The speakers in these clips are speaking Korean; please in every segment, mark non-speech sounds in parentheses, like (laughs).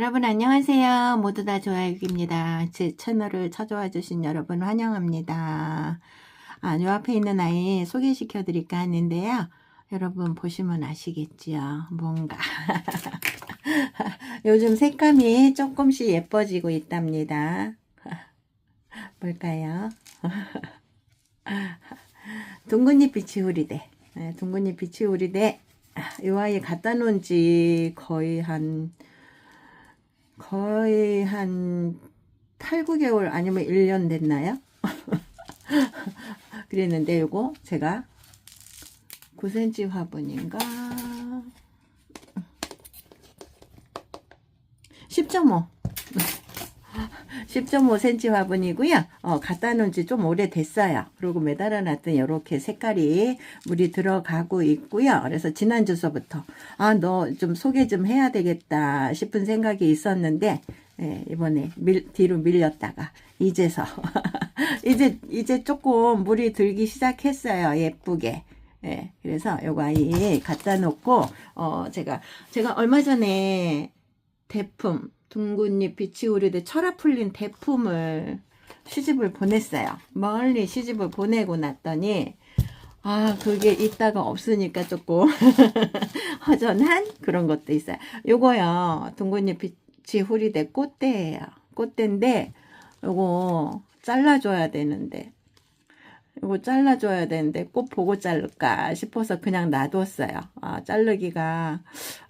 여러분 안녕하세요. 모두 다 좋아요입니다. 제 채널을 찾아와 주신 여러분 환영합니다. 아, 요 앞에 있는 아이 소개시켜 드릴까 하는데요. 여러분 보시면 아시겠지요. 뭔가 (laughs) 요즘 색감이 조금씩 예뻐지고 있답니다. (laughs) 뭘까요? (laughs) 둥근잎 빛이 우리대. 네, 둥근잎 빛이 우리대. 이 아이 갖다 놓은 지 거의 한 거의 한 8, 9개월 아니면 1년 됐나요? (laughs) 그랬는데 요거 제가 9cm 화분인가 10.5 10.5cm 화분이고요. 어, 갖다 놓은 지 좀 오래됐어요. 그리고 매달아 놨더니 이렇게 색깔이 물이 들어가고 있고요. 그래서 지난 주서부터 아, 너 좀 소개 좀 해야 되겠다 싶은 생각이 있었는데 예, 이번에 밀, 뒤로 밀렸다가 이제서 (laughs) 이제 이제 조금 물이 들기 시작했어요. 예쁘게. 예, 그래서 요거 아이 갖다 놓고 어 제가 제가 얼마 전에 대품 둥근잎 빛이 오르되 철화 풀린 대품을 시집을 보냈어요. 멀리 시집을 보내고 났더니 아 그게 있다가 없으니까 조금 (laughs) 허전한 그런 것도 있어요. 요거요 둥근잎 빛이 후리대 꽃대예요. 꽃대인데 요거 잘라줘야 되는데 이거 잘라줘야 되는데 꼭 보고 자를까 싶어서 그냥 놔뒀어요. 아, 자르기가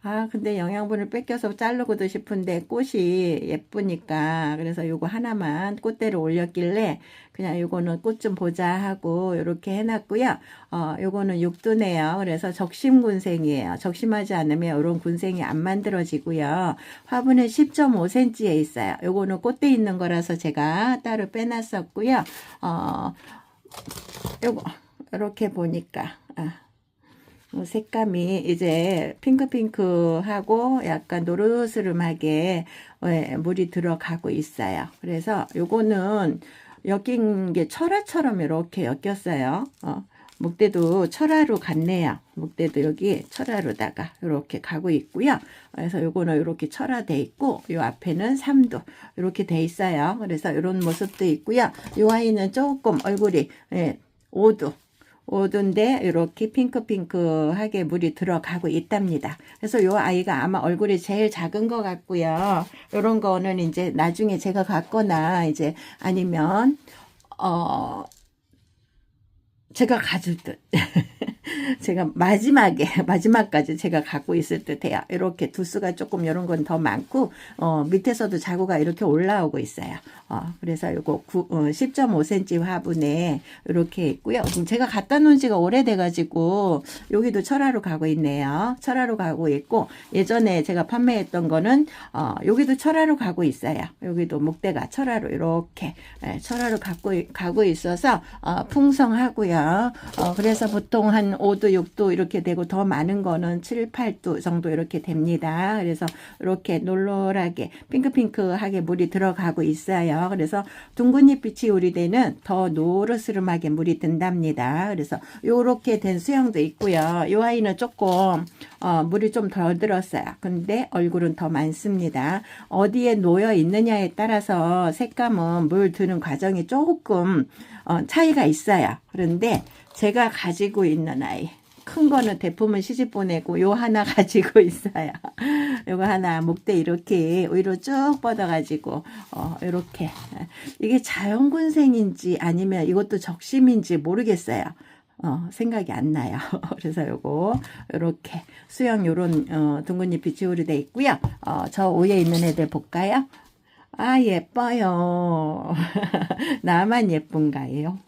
아 근데 영양분을 뺏겨서 자르고도 싶은데 꽃이 예쁘니까 그래서 요거 하나만 꽃대를 올렸길래 그냥 요거는 꽃 좀 보자 하고 이렇게 해놨고요. 어 요거는 육두네요. 그래서 적심 군생이에요. 적심하지 않으면 이런 군생이 안 만들어지고요. 화분은 10.5cm에 있어요. 요거는 꽃대 있는 거라서 제가 따로 빼놨었고요. 어 요거 이렇게 보니까 아, 뭐 색감이 이제 핑크핑크하고 약간 노르스름하게 예, 물이 들어가고 있어요. 그래서 요거는 엮인 게 철화처럼 이렇게 엮였어요. 어, 목대도 철화로 갔네요. 목대도 여기 철화로다가 이렇게 가고 있고요. 그래서 요거는 이렇게 철화돼 있고 요 앞에는 3도 이렇게 돼 있어요. 그래서 이런 모습도 있고요. 요 아이는 조금 얼굴이 예, 5도 5도인데 이렇게 핑크핑크하게 물이 들어가고 있답니다. 그래서 요 아이가 아마 얼굴이 제일 작은 것 같고요. 요런 거는 이제 나중에 제가 갖거나 이제 아니면 어 제가 가질 듯. (laughs) 제가 마지막에 (laughs) 마지막까지 제가 갖고 있을 듯해요. 이렇게 두수가 조금 이런 건 더 많고 어, 밑에서도 자구가 이렇게 올라오고 있어요. 어, 그래서 9, 어, 10.5cm 화분에 이렇게 있고요. 지금 제가 갖다 놓은 지가 오래돼가지고 여기도 철화로 가고 있네요. 철화로 가고 있고 예전에 제가 판매했던 거는 어, 여기도 철화로 가고 있어요. 여기도 목대가 철화로 이렇게 예, 철화로 갖고 가고 있어서 어, 풍성하고요. 어, 그래서 보통 한 5도, 6도 이렇게 되고 더 많은 거는 7, 8도 정도 이렇게 됩니다. 그래서 이렇게 놀놀하게 핑크핑크하게 물이 들어가고 있어요. 그래서 둥근잎 빛이 우리되는 더 노르스름하게 물이 든답니다. 그래서 요렇게 된 수영도 있고요. 이 아이는 조금 어, 물이 좀 덜 들었어요. 근데 얼굴은 더 많습니다. 어디에 놓여 있느냐에 따라서 색감은 물 드는 과정이 조금 어, 차이가 있어요. 그런데 제가 가지고 있는 아이 큰 거는 대품은 시집 보내고 요 하나 (laughs) 가지고 있어요. 요거 하나 목대 이렇게 위로 쭉 뻗어 가지고 어 이렇게 이게 자연군생인지 아니면 이것도 적심인지 모르겠어요. 어, 생각이 안 나요. (laughs) 그래서 요거, 요렇게 수영 요런, 어, 둥근잎이 지우리 돼 있고요. 어, 저 위에 있는 애들 볼까요? 아, 예뻐요. (laughs) 나만 예쁜가요?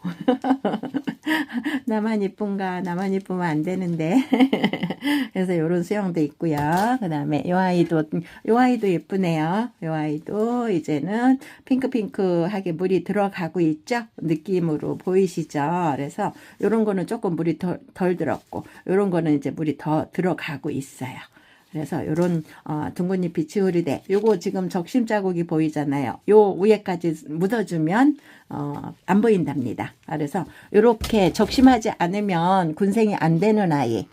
(laughs) 나만 예쁜가? 나만 예쁘면 안 되는데. (laughs) 그래서 요런 수영도 있고요. 그 다음에 요 아이도, 요 아이도 예쁘네요. 요 아이도 이제는 핑크핑크하게 물이 들어가고 있죠? 느낌으로 보이시죠? 그래서 요런 거는 조금 물이 덜, 덜 들었고, 요런 거는 이제 물이 더 들어가고 있어요. 그래서 요런 어, 둥근잎 비치우리대 요거 지금 적심 자국이 보이잖아요. 요 위에까지 묻어주면 어, 안 보인답니다. 그래서 요렇게 적심하지 않으면 군생이 안 되는 아이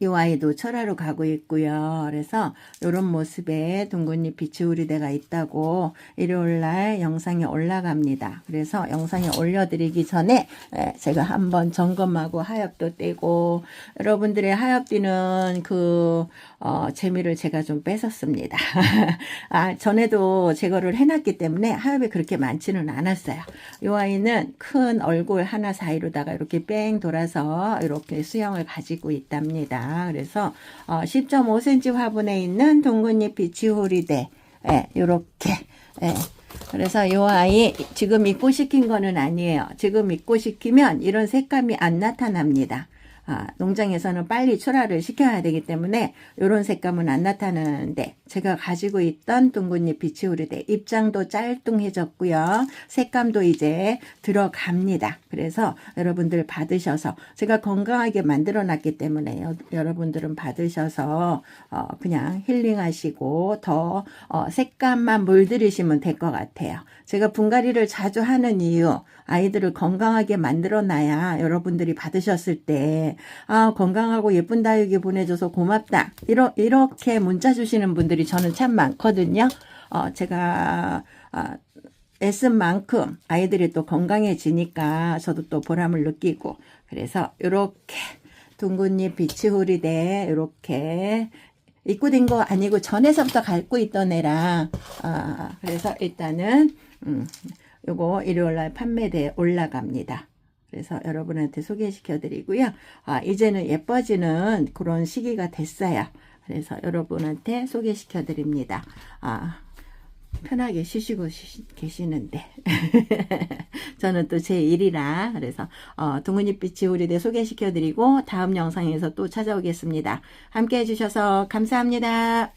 이 아이도 철화로 가고 있고요. 그래서 이런 모습의 둥근잎 비치우리대가 있다고 일요일날 영상이 올라갑니다. 그래서 영상에 올려드리기 전에 예, 제가 한번 점검하고 하엽도 떼고 여러분들의 하엽 띠는 그 어, 재미를 제가 좀 뺏었습니다. (laughs) 아, 전에도 제거를 해놨기 때문에 하엽이 그렇게 많지는 않았어요. 이 아이는 큰 얼굴 하나 사이로다가 이렇게 뺑 돌아서 이렇게 수영을 가지고 있답니다. 그래서 어, 10.5cm 화분에 있는 둥근잎 비치호리대 예, 요렇게 예. 그래서 이 아이 지금 입고 시킨 거는 아니에요. 지금 입고 시키면 이런 색감이 안 나타납니다. 아, 농장에서는 빨리 출하를 시켜야 되기 때문에 이런 색감은 안 나타나는데 제가 가지고 있던 둥근잎 비치오리대 입장도 짤뚱해졌고요. 색감도 이제 들어갑니다. 그래서 여러분들 받으셔서 제가 건강하게 만들어 놨기 때문에 여, 여러분들은 받으셔서 어, 그냥 힐링하시고 더 어, 색감만 물들이시면 될 것 같아요. 제가 분갈이를 자주 하는 이유 아이들을 건강하게 만들어 놔야 여러분들이 받으셨을 때, 아, 건강하고 예쁜 다육이 보내줘서 고맙다. 이러, 이렇게 문자 주시는 분들이 저는 참 많거든요. 어, 제가, 아, 애쓴 만큼 아이들이 또 건강해지니까 저도 또 보람을 느끼고, 그래서 이렇게 둥근잎 비치후리대, 이렇게 입고 된 거 아니고 전에서부터 갖고 있던 애랑, 아, 그래서 일단은, 음, 요거 일요일날 판매대에 올라갑니다. 그래서 여러분한테 소개시켜 드리고요. 아, 이제는 예뻐지는 그런 시기가 됐어요. 그래서 여러분한테 소개시켜 드립니다. 아, 편하게 쉬시고 쉬- 계시는데 (laughs) 저는 또 제 일이라 그래서 어, 동은잎빛이 우리대 소개시켜 드리고 다음 영상에서 또 찾아오겠습니다. 함께 해주셔서 감사합니다.